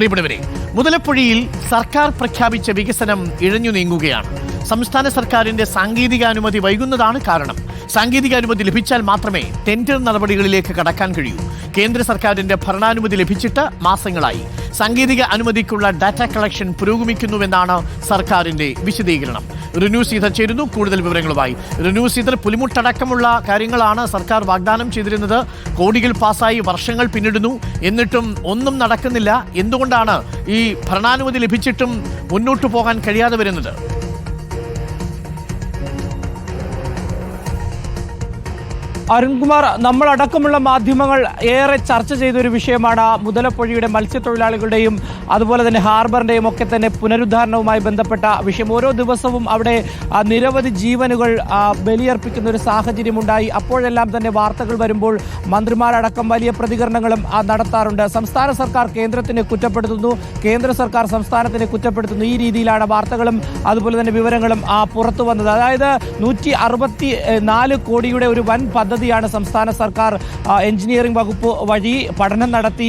പ്രിയപ്പെട്ടവരെ മുതലപ്പുഴയിൽ സർക്കാർ പ്രഖ്യാപിച്ച വികസനം ഇഴഞ്ഞു നീങ്ങുകയാണ്. സംസ്ഥാന സർക്കാരിന്റെ സാങ്കേതികാനുമതി വൈകുന്നതാണ് കാരണം. സാങ്കേതികാനുമതി ലഭിച്ചാൽ മാത്രമേ ടെൻഡർ നടപടികളിലേക്ക് കടക്കാൻ കഴിയൂ. കേന്ദ്ര സർക്കാരിന്റെ ഭരണാനുമതി ലഭിച്ചിട്ട് മാസങ്ങളായി. സാങ്കേതിക അനുമതിക്കുള്ള ഡാറ്റ കളക്ഷൻ പുരോഗമിക്കുന്നുവെന്നാണ് സർക്കാരിന്റെ വിശദീകരണം. റിനു സീതർ ചേരുന്നു കൂടുതൽ വിവരങ്ങളുമായി. റിനു സീതർ പുലിമുട്ടടക്കമുള്ള കാര്യങ്ങളാണ് സർക്കാർ വാഗ്ദാനം ചെയ്തിരുന്നത്. കോടികൾ പാസ്സായി വർഷങ്ങൾ പിന്നിടുന്നു. എന്നിട്ടും ഒന്നും നടക്കുന്നില്ല. എന്തുകൊണ്ടാണ് ഈ ഭരണാനുമതി ലഭിച്ചിട്ടും മുന്നോട്ടു പോകാൻ കഴിയാതെ വരുന്നത്? അരുൺകുമാർ നമ്മളടക്കമുള്ള മാധ്യമങ്ങൾ ഏറെ ചർച്ച ചെയ്ത ഒരു വിഷയമാണ് മുതലപ്പൊഴിയുടെ മത്സ്യത്തൊഴിലാളികളുടെയും അതുപോലെ തന്നെ ഹാർബറിന്റെയും ഒക്കെ തന്നെ പുനരുദ്ധാരണവുമായി ബന്ധപ്പെട്ട വിഷയം. ഓരോ ദിവസവും അവിടെ നിരവധി ജീവനുകൾ ബലിയർപ്പിക്കുന്ന ഒരു സാഹചര്യം ഉണ്ടായി. അപ്പോഴെല്ലാം തന്നെ വാർത്തകൾ വരുമ്പോൾ മന്ത്രിമാരടക്കം വലിയ പ്രതികരണങ്ങളും നടത്താറുണ്ട്. സംസ്ഥാന സർക്കാർ കേന്ദ്രത്തിനെ കുറ്റപ്പെടുത്തുന്നു. കേന്ദ്ര സർക്കാർ സംസ്ഥാനത്തിനെ കുറ്റപ്പെടുത്തുന്നു. ഈ രീതിയിലാണ് വാർത്തകളും അതുപോലെ തന്നെ വിവരങ്ങളും പുറത്തു വന്നത്. അതായത് നൂറ്റി കോടിയുടെ ഒരു വൻ പദ്ധതിയാണ് സംസ്ഥാന സർക്കാർ എഞ്ചിനീയറിംഗ് വകുപ്പ് വഴി പഠനം നടത്തി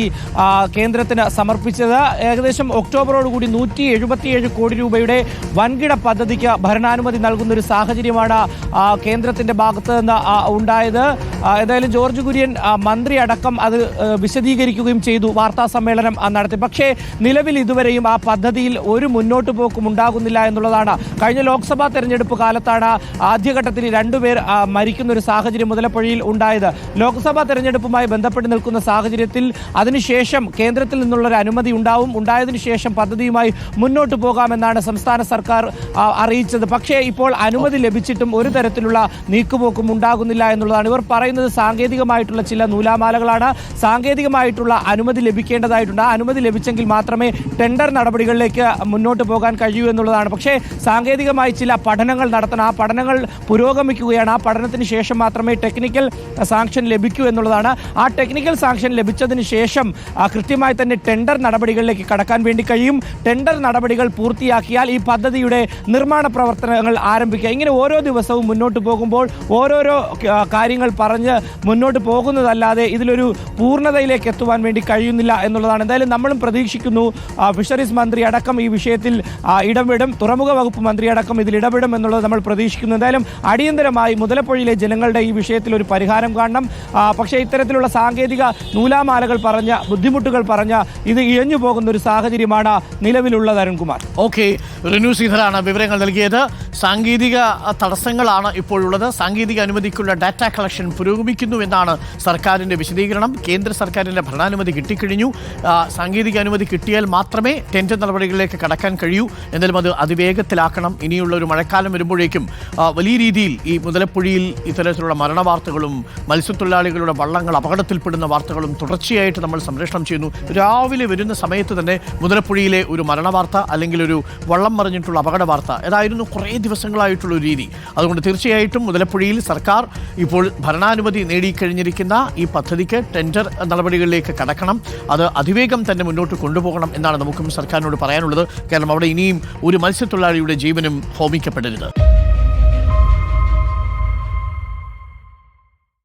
കേന്ദ്രത്തിന് സമർപ്പിച്ചത്. ഏകദേശം ഒക്ടോബറോടുകൂടി നൂറ്റി എഴുപത്തിയേഴ് കോടി രൂപയുടെ വൻകിട പദ്ധതിക്ക് ഭരണാനുമതി നൽകുന്ന ഒരു സാഹചര്യമാണ് കേന്ദ്രത്തിന്റെ ഭാഗത്ത് നിന്ന് ഉണ്ടായത്. ഏതായാലും ജോർജ് കുര്യൻ മന്ത്രി അടക്കം അത് വിശദീകരിക്കുകയും ചെയ്തു വാർത്താ സമ്മേളനം നടത്തി. പക്ഷേ നിലവിൽ ഇതുവരെയും ആ പദ്ധതിയിൽ ഒരു മുന്നോട്ട് പോക്കും ഉണ്ടാകുന്നില്ല എന്നുള്ളതാണ്. കഴിഞ്ഞ ലോക്സഭാ തെരഞ്ഞെടുപ്പ് കാലത്താണ് ആദ്യഘട്ടത്തിൽ രണ്ടുപേർ മരിക്കുന്ന ഒരു സാഹചര്യം മുതലപ്പുഴയിൽ ഉണ്ടായത്. ലോക്സഭാ തെരഞ്ഞെടുപ്പുമായി ബന്ധപ്പെട്ട് നിൽക്കുന്ന സാഹചര്യത്തിൽ അതിനുശേഷം കേന്ദ്രത്തിൽ നിന്നുള്ള ഒരു അനുമതി ഉണ്ടാവും. ഉണ്ടായതിനു ശേഷം പദ്ധതിയുമായി മുന്നോട്ട് പോകാമെന്നാണ് സംസ്ഥാന സർക്കാർ അറിയിച്ചത്. പക്ഷേ ഇപ്പോൾ അനുമതി ലഭിച്ചിട്ടും ഒരു തരത്തിലുള്ള നീക്കുപോക്കും ഉണ്ടാകുന്നില്ല എന്നുള്ളതാണ്. ഇവർ പറയുന്നത് സാങ്കേതികമായിട്ടുള്ള ചില നൂലാമാലകളാണ്. സാങ്കേതികമായിട്ടുള്ള അനുമതി ലഭിക്കേണ്ടതായിട്ടുണ്ട്. ആ അനുമതി ലഭിച്ചെങ്കിൽ മാത്രമേ ടെൻഡർ നടപടികളിലേക്ക് മുന്നോട്ട് പോകാൻ കഴിയൂ എന്നുള്ളതാണ്. പക്ഷേ സാങ്കേതികമായി ചില പഠനങ്ങൾ നടത്തണം. ആ പഠനങ്ങൾ പുരോഗമിക്കുകയാണ്. ആ പഠനത്തിന് ശേഷം മാത്രമേ ടെക്നിക്കൽ സാങ്ഷൻ ലഭിക്കൂ എന്നുള്ളതാണ്. ആ ടെക്നിക്കൽ സാങ്ഷൻ ലഭിച്ചതിന് ശേഷം കൃത്യമായി തന്നെ ടെൻഡർ നടപടികളിലേക്ക് കടക്കാൻ വേണ്ടി കഴിയും. ടെൻഡർ നടപടികൾ പൂർത്തിയാക്കിയാൽ ഈ പദ്ധതിയുടെ നിർമ്മാണ പ്രവർത്തനങ്ങൾ ആരംഭിക്കുക. ഇങ്ങനെ ഓരോ ദിവസവും മുന്നോട്ട് പോകുമ്പോൾ ഓരോരോ കാര്യങ്ങൾ പറഞ്ഞ് മുന്നോട്ട് പോകുന്നതല്ലാതെ ഇതിലൊരു പൂർണതയിലേക്ക് എത്തുവാൻ വേണ്ടി കഴിയുന്നില്ല എന്നുള്ളതാണ്. എന്തായാലും നമ്മളും പ്രതീക്ഷിക്കുന്നു ഫിഷറീസ് മന്ത്രി അടക്കം ഈ വിഷയത്തിൽ ഇടപെടും. തുറമുഖ വകുപ്പ് മന്ത്രി അടക്കം ഇതിൽ ഇടപെടും എന്നുള്ളത് നമ്മൾ പ്രതീക്ഷിക്കുന്നു. എന്തായാലും അടിയന്തരമായി മുതലപ്പുഴയിലെ ജനങ്ങളുടെ ഈ വിഷയത്തിൽ ഒരു പരിഹാരം കാണണം. പക്ഷേ ഇത്തരത്തിലുള്ള സാങ്കേതിക നൂലാമാലകൾ പറഞ്ഞ ബുദ്ധിമുട്ടുകൾ പറഞ്ഞ ഇത് ഇഴഞ്ഞു പോകുന്ന ഒരു സാഹചര്യമാണ് നിലവിലുള്ളത് അരുൺകുമാർ. ഓക്കെ റിനു ശ്രീധരാണ് വിവരങ്ങൾ നൽകിയത്. സാങ്കേതിക തടസ്സങ്ങളാണ് ഇപ്പോഴുള്ളത്. സാങ്കേതിക അനുമതിക്കുള്ള ഡാറ്റ കളക്ഷൻ പുരോഗമിക്കുന്നു എന്നാണ് സർക്കാരിന്റെ വിശദീകരണം. കേന്ദ്ര സർക്കാരിന്റെ ഭരണാനുമതി കിട്ടിക്കഴിഞ്ഞു. സാങ്കേതിക അനുമതി കിട്ടിയാൽ മാത്രമേ ടെൻഡർ നടപടികളിലേക്ക് കടക്കാൻ കഴിയൂ. എന്നാലും അത് അതിവേഗത്തിലാക്കണം. ഇനിയുള്ള ഒരു മഴക്കാലം വരുമ്പോഴേക്കും വലിയ രീതിയിൽ ഈ മുതലപ്പുഴയിൽ ഇത്തരത്തിലുള്ള മരണ വാർത്തകളും മത്സ്യത്തൊഴിലാളികളുടെ വള്ളങ്ങൾ അപകടത്തിൽപ്പെടുന്ന വാർത്തകളും തുടർച്ചയായിട്ട് നമ്മൾ സംപ്രേഷണം ചെയ്യുന്നു. രാവിലെ വരുന്ന സമയത്ത് തന്നെ മുതലപ്പുഴയിലെ ഒരു മരണ വാർത്ത അല്ലെങ്കിൽ ഒരു വള്ളം മറിഞ്ഞിട്ടുള്ള അപകട വാർത്ത ഏതായിരുന്നു കുറേ ദിവസങ്ങളായിട്ടുള്ള രീതി. അതുകൊണ്ട് തീർച്ചയായിട്ടും മുതലപ്പുഴയിൽ സർക്കാർ ഇപ്പോൾ ഭരണാനുമതി നേടിക്കഴിഞ്ഞിരിക്കുന്ന ഈ പദ്ധതിക്ക് ടെൻഡർ നടപടികളിലേക്ക് കടക്കണം. അത് അതിവേഗം തന്നെ മുന്നോട്ട് കൊണ്ടുപോകണം എന്നാണ് നമുക്കും സർക്കാരിനോട് പറയാനുള്ളത്. കാരണം അവിടെ ഇനിയും ഒരു മത്സ്യത്തൊഴിലാളിയുടെ ജീവനും ഹോമിക്കപ്പെടരുത്.